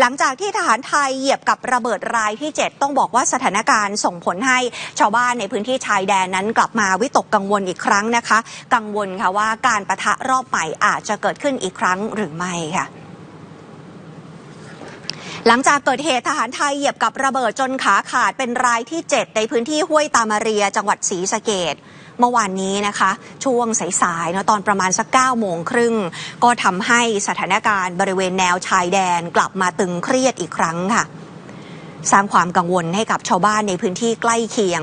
หลังจากที่ทหารไทยเหยียบกับระเบิดรายที่ 7 ต้องบอกว่าสถานการณ์ส่งผลให้ชาวบ้านในพื้นที่ชายแดนนั้นกลับมาวิตกกังวลอีกครั้งนะคะ กังวลค่ะว่าการประทะรอบใหม่อาจจะเกิดขึ้นอีกครั้งหรือไม่ค่ะหลังจากเกิดเหตุทหารไทยเหยียบกับระเบิดจนขาขาดเป็นรายที่ 7 ในพื้นที่ห้วยตามาเรียจังหวัดศรีสะเกด เมื่อวานนี้นะคะ ช่วงสายๆเนาะตอนประมาณสัก9โมงครึ่ง ก็ทำให้สถานการณ์บริเวณแนวชายแดนกลับมาตึงเครียดอีกครั้งค่ะ สร้างความกังวลให้กับชาวบ้านในพื้นที่ใกล้เคียง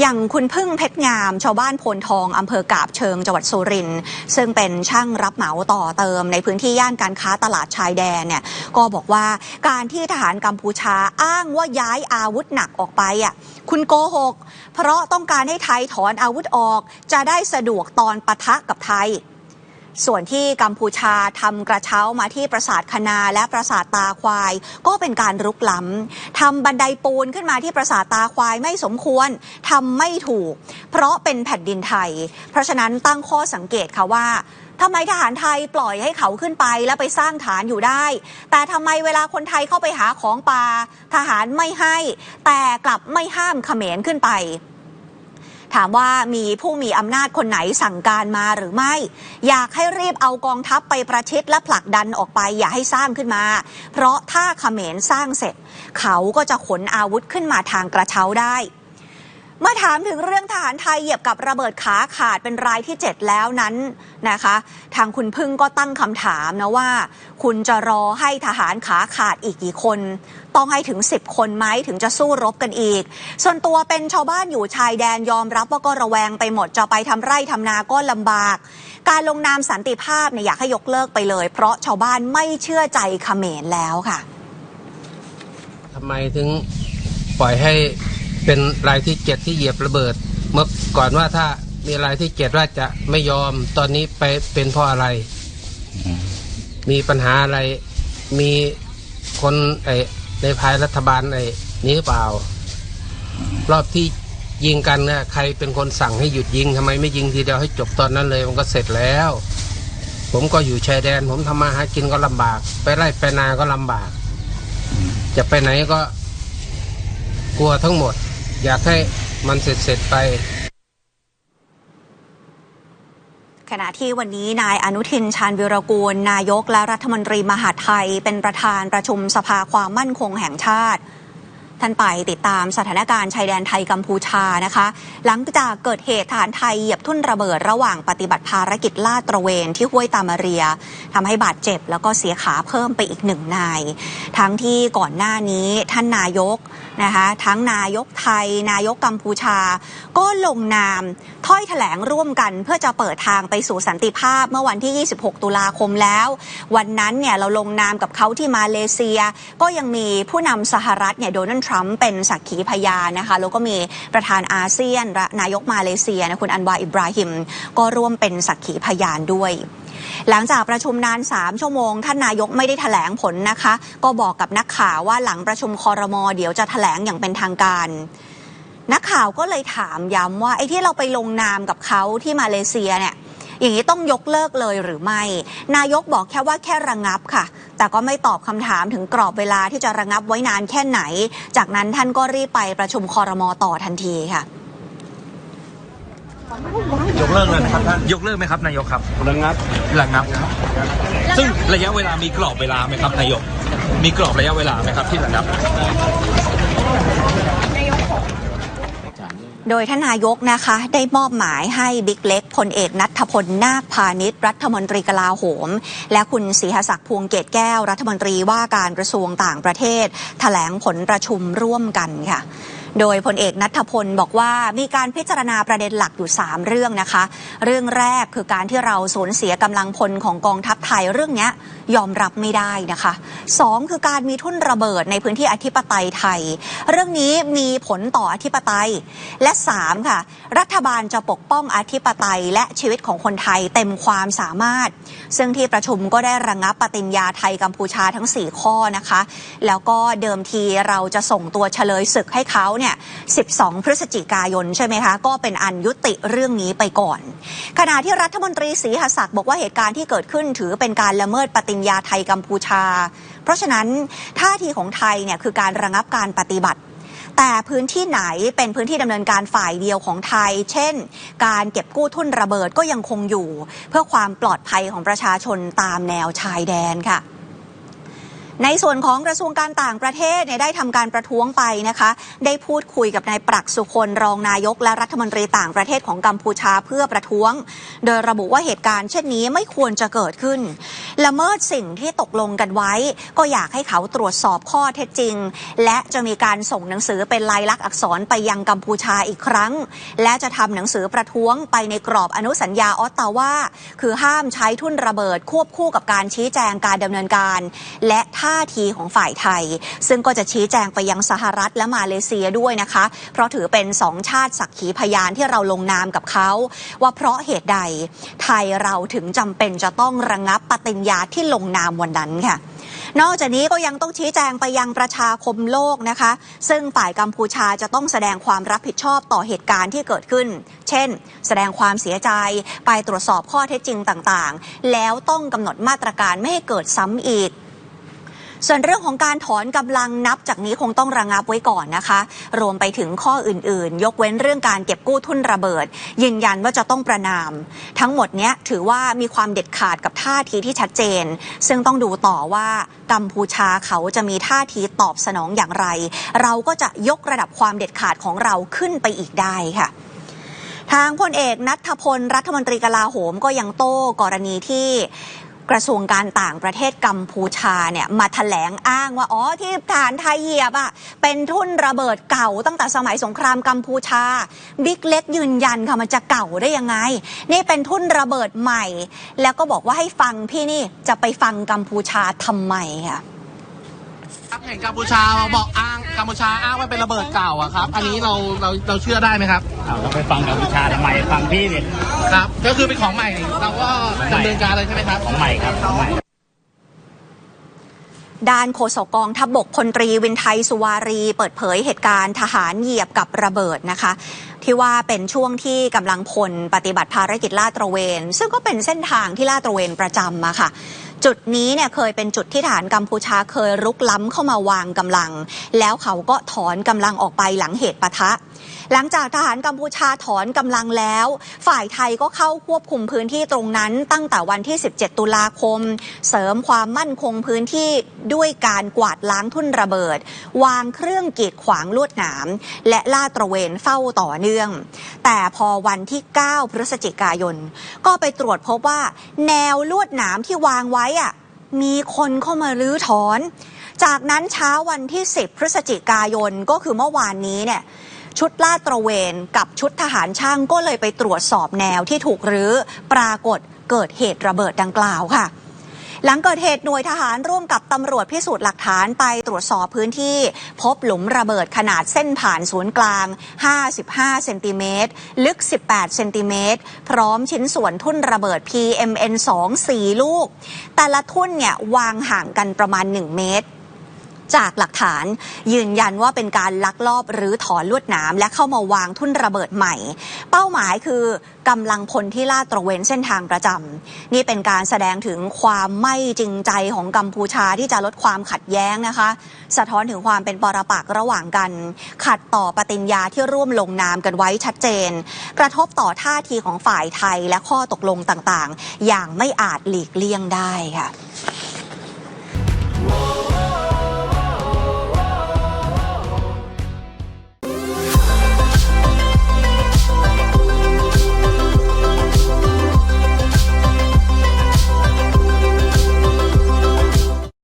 อย่างคุณพึ่งเพชรงาม ชาวบ้านโพนทองอำเภอกาบเชิงจังหวัดสุรินทร์ซึ่งเป็นช่างรับเหมาต่อเติม ในพื้นที่ย่านการค้าตลาดชายแดนเนี่ยก็บอกว่าการที่ทหารกัมพูชาอ้างว่าย้ายอาวุธหนักออกไปอะคุณโกหก เพราะต้องการให้ไทยถอนอาวุธออก จะได้สะดวกตอนปะทะกับไทย ส่วนที่กัมพูชาทำกระเช้ามาที่ปราสาทคณาและปราสาทตาควาย ก็เป็นการรุกล้ำทำบันไดปูนขึ้นมาที่ปราสาทตาควายไม่สมควรทำไม่ถูก เพราะเป็นแผ่นดินไทย เพราะฉะนั้นตั้งข้อสังเกตค่ะว่าทำไมทหารไทยปล่อยให้เขาขึ้นไปแล้วไปสร้างฐานอยู่ได้ แต่ทำไมเวลาคนไทยเข้าไปหาของป่าทหารไม่ให้ แต่กลับไม่ห้ามเขมรขึ้นไป ถามว่ามีผู้มีอำนาจคนไหนสั่งการมาหรือไม่ อยากให้รีบเอากองทัพไปประชิดและผลักดันออกไป อย่าให้สร้างขึ้นมา เพราะถ้าเขมรสร้างเสร็จ เขาก็จะขนอาวุธขึ้นมาทางกระเช้าได้ เมื่อถามถึงเรื่องทหารไทยเหยียบกับระเบิดขาขาดเป็นรายที่ 7 แล้วนั้นนะคะ ทางคุณพึ่งก็ตั้งคำถามนะว่า คุณจะรอให้ทหารขาขาดอีกกี่คน ต้องให้ถึง 10 คนไหมถึงจะสู้รบกันอีก ส่วนตัวเป็นชาวบ้านอยู่ชายแดนยอมรับว่าก็ระแวงไปหมดจะไปทำไร่ทำนาก็ลำบาก การลงนามสันติภาพเนี่ยอยากให้ยกเลิกไปเลย เพราะชาวบ้านไม่เชื่อใจเขมรแล้วค่ะทำไมถึงปล่อยให้ เป็นรายที่เจ็ดที่เหยียบระเบิด เมื่อก่อนว่าถ้ามีรายที่เจ็ดว่าจะไม่ยอมตอนนี้ไปเป็นเพราะอะไร มีปัญหาอะไรมีคนไอในภายรัฐบาลไอนี้หรือเปล่า รอบที่ยิงกันเนี่ยใครเป็นคนสั่งให้หยุดยิงทำไมไม่ยิงทีเดียวให้จบตอนนั้นเลย มันก็เสร็จแล้ว ผมก็อยู่ชายแดน ผมทำมาหากินก็ลำบาก ไปไร่ไปนาก็ลำบาก จะไปไหนก็กลัวทั้งหมด อยากให้มันเสร็จเสร็จไปขณะที่วันนี้นายอนุทินชาญวิรกูล นายกและรัฐมนตรีมหาดไทย เป็นประธานประชุมสภาความมั่นคงแห่งชาติ ท่านไปติดตามสถานการณ์ชายแดนไทยกัมพูชานะคะ หลังจากเกิดเหตุฐานไทยเหยียบทุ่นระเบิดระหว่างปฏิบัติภารกิจลาดตระเวนที่ห้วยตามาเรียทำให้บาดเจ็บแล้วก็เสียขาเพิ่มไปอีกหนึ่งนาย ทั้งที่ก่อนหน้านี้ท่านนายกนะคะ ทั้งนายกไทย นายกกัมพูชา ก็ลงนาม ถ้อยแถลงร่วมกันเพื่อจะเปิดทางไปสู่สันติภาพเมื่อวันที่ 26 ตุลาคมแล้ว วันนั้นเนี่ยเราลงนามกับเขาที่มาเลเซีย ก็ยังมีผู้นำสหรัฐเนี่ยโดนัลด์ทรัมป์เป็นสักขีพยานนะคะแล้วก็มีประธานอาเซียนนายกมาเลเซียนะคุณอันวาอิบราฮิม ก็ร่วมเป็นสักขีพยานด้วยหลังจากประชุมนาน 3 ชั่วโมง ท่านนายกไม่ได้แถลงผลนะคะ ก็บอกกับนักข่าวว่าหลังประชุมคอรมอเดี๋ยวจะแถลงอย่างเป็นทางการ นักข่าวก็เลยถามย้ำว่าไอ้ที่เราไปลงนามกับเขาที่มาเลเซียเนี่ยอย่างนี้ต้องยกเลิกเลยหรือไม่ นายกบอกแค่ว่าแค่ระงับค่ะ แต่ก็ไม่ตอบคำถามถึงกรอบเวลาที่จะระงับไว้นานแค่ไหน จากนั้นท่านก็รีบไปประชุมคอรมอต่อทันทีค่ะ ยกเลิกเลยนะครับท่านยกเลิกไหมครับนายกครับระงับระงับครับซึ่งระยะเวลามีกรอบเวลาไหมครับนายก มีกรอบระยะเวลาไหมครับที่ระงับ โดยท่านนายกนะคะ ได้มอบหมายให้บิ๊กเล็กพลเอกนัทพลนาคพาณิชย์รัฐมนตรีกลาโหม และคุณศรีหศักดิ์พวงเกตแก้ว รัฐมนตรีว่าการกระทรวงต่างประเทศแถลงผลประชุมร่วมกันค่ะโดยพลเอกนัทพลบอกว่ามีการพิจารณาประเด็นหลักอยู่ 3 เรื่องนะคะ เรื่องแรกคือการที่เราสูญเสียกำลังพลของกองทัพไทยเรื่องนี้ ยอมรับไม่ได้นะคะสองคือการมีทุ่นระเบิดในพื้นที่อธิปไตยไทย เรื่องนี้มีผลต่ออธิปไตย และสามค่ะ รัฐบาลจะปกป้องอธิปไตยและชีวิตของคนไทยเต็มความสามารถ ซึ่งที่ประชุมก็ได้ระงงับปฏิญญาไทยกัมพูชาทั้ง 4 ข้อนะคะ แล้วก็เดิมทีเราจะส่งตัวเฉลยศึกให้เขาเนี่ย 12 พฤศจิกายนใช่ไหมคะ ก็เป็นอันยุติเรื่องนี้ไปก่อน ขณะที่รัฐมนตรีศรีหศักดิ์บอกว่าเหตุการณ์ที่เกิดขึ้นถือเป็นการละเมิดปฏิญญาไทยกัมพูชา เพราะฉะนั้นท่าทีของไทยเนี่ยคือการระงับการปฏิบัติแต่พื้นที่ไหนเป็นพื้นที่ดำเนินการฝ่ายเดียวของไทย เช่น การเก็บกู้ทุ่นระเบิดก็ยังคงอยู่ เพื่อความปลอดภัยของประชาชนตามแนวชายแดนค่ะ ในส่วนของกระทรวงการต่างประเทศเนี่ยได้ทำการประท้วงไปนะคะ ได้พูดคุยกับนายปรักสุคนรองนายกและรัฐมนตรีต่างประเทศของกัมพูชาเพื่อประท้วง โดยระบุว่าเหตุการณ์เช่นนี้ไม่ควรจะเกิดขึ้น ละเมิดสิ่งที่ตกลงกันไว้ ก็อยากให้เขาตรวจสอบข้อเท็จจริง และจะมีการส่งหนังสือเป็นลายลักษณ์อักษรไปยังกัมพูชาอีกครั้ง และจะทำหนังสือประท้วงไปในกรอบอนุสัญญาออตตาวาคือห้ามใช้ทุ่นระเบิดควบคู่กับการชี้แจงการดำเนินการ และท่าทีของฝ่ายไทย ซึ่งก็จะชี้แจงไปยังสหรัฐและมาเลเซียด้วยนะคะ เพราะถือเป็นสองชาติสักขีพยานที่เราลงนามกับเขาว่าเพราะเหตุใดไทยเราถึงจำเป็นจะต้องระงงับปฏิญญาที่ลงนามวันนั้นค่ะนอกจากนี้ก็ยังต้องชี้แจงไปยังประชาคมโลกนะคะ ซึ่งฝ่ายกัมพูชาจะต้องแสดงความรับผิดชอบต่อเหตุการณ์ที่เกิดขึ้น เช่น แสดงความเสียใจไปตรวจสอบข้อเท็จจริงต่างๆ แล้วต้องกำหนดมาตรการไม่ให้เกิดซ้ำอีก ส่วนเรื่องของการถอนกำลังนับจากนี้คงต้องระงับไว้ก่อนนะคะ รวมไปถึงข้ออื่นๆ ยกเว้นเรื่องการเก็บกู้ทุนระเบิด ยืนยันว่าจะต้องประนาม ทั้งหมดนี้ถือว่ามีความเด็ดขาดกับท่าทีที่ชัดเจน ซึ่งต้องดูต่อว่ากัมพูชาเขาจะมีท่าทีตอบสนองอย่างไร เราก็จะยกระดับความเด็ดขาดของเราขึ้นไปอีกได้ค่ะทางพลเอกนัทพลรัฐมนตรีกลาโหมก็ยังโต้กรณีที่ กระทรวงการต่างประเทศกัมพูชาเนี่ยมาแถลงอ้างว่าอ๋อที่ฐานไทยเหยียบอะเป็นทุ่นระเบิดเก่าตั้งแต่สมัยสงครามกัมพูชา บิ๊กเล็กยืนยันค่ะมันจะเก่าได้ยังไง นี่เป็นทุ่นระเบิดใหม่ แล้วก็บอกว่าให้ฟังพี่นี่จะไปฟังกัมพูชาทำไมค่ะ ครับเห็นกัมพูชาบอกอ้างกัมพูชาอ้างว่าเป็นระเบิดเก่าอะครับ อันนี้เราเราเราเชื่อได้ไหมครับเอาเราไปฟังกัมพูชาทำไมฟังพี่ดิครับ ก็คือเป็นของใหม่ เราก็ดำเนินการเลยใช่ไหมครับ ของใหม่ครับของใหม่ด้านโฆษกกองทัพบบกพลตรีวินไทยสุวารี เปิดเผยเหตุการณ์ทหารเหยียบกับระเบิดนะคะ ที่ว่าเป็นช่วงที่กำลังพลปฏิบัติภารกิจลาดตระเวน ซึ่งก็เป็นเส้นทางที่ลาดตระเวนประจำอะค่ะ จุดนี้เนี่ยเคยเป็นจุดที่ฐานกัมพูชาเคยรุกล้ำเข้ามาวางกำลัง แล้วเขาก็ถอนกำลังออกไปหลังเหตุปะทะ หลังจากทหารกัมพูชาถอนกำลังแล้ว ฝ่ายไทยก็เข้าควบคุมพื้นที่ตรงนั้น ตั้งแต่วันที่ 17 ตุลาคม เสริมความมั่นคงพื้นที่ด้วยการกวาดล้างทุ่นระเบิด วางเครื่องกีดขวางลวดหนาม และลาดตระเวนเฝ้าต่อเนื่อง แต่พอวันที่ 9 พฤศจิกายน ก็ไปตรวจพบว่า แนวลวดหนามที่วางไว้อะมีคนเข้ามารื้อถอน จากนั้นเช้าวันที่ 10 พฤศจิกายนก็คือเมื่อวานนี้เนี่ยชุดลาดตระเวนกับชุดทหารช่างก็เลยไปตรวจสอบแนวที่ถูกรื้อปรากฏเกิดเหตุระเบิดดังกล่าวค่ะ หลังเกิดเหตุหน่วยทหารร่วมกับตำรวจพิสูจน์หลักฐานไปตรวจสอบพื้นที่ พบหลุมระเบิดขนาดเส้นผ่านศูนย์กลาง 55 เซนติเมตร ลึก 18 เซนติเมตร พร้อมชิ้นส่วนทุ่นระเบิด PMN 2 4 ลูก แต่ละทุ่นเนี่ยวางห่างกันประมาณ 1 เมตร จากหลักฐาน ยืนยันว่าเป็นการลักลอบหรือถอนลวดหนามและเข้ามาวางทุ่นระเบิดใหม่ เป้าหมายคือกำลังพลที่ลาดตระเวนเส้นทางประจำนี่เป็นการแสดงถึงความไม่จริงใจของกัมพูชาที่จะลดความขัดแย้งนะคะ สะท้อนถึงความเป็นปรปักษ์ระหว่างกัน ขัดต่อปฏิญญาที่ร่วมลงนามกันไว้ชัดเจน กระทบต่อท่าทีของฝ่ายไทยและข้อตกลงต่างๆ อย่างไม่อาจหลีกเลี่ยงได้ค่ะ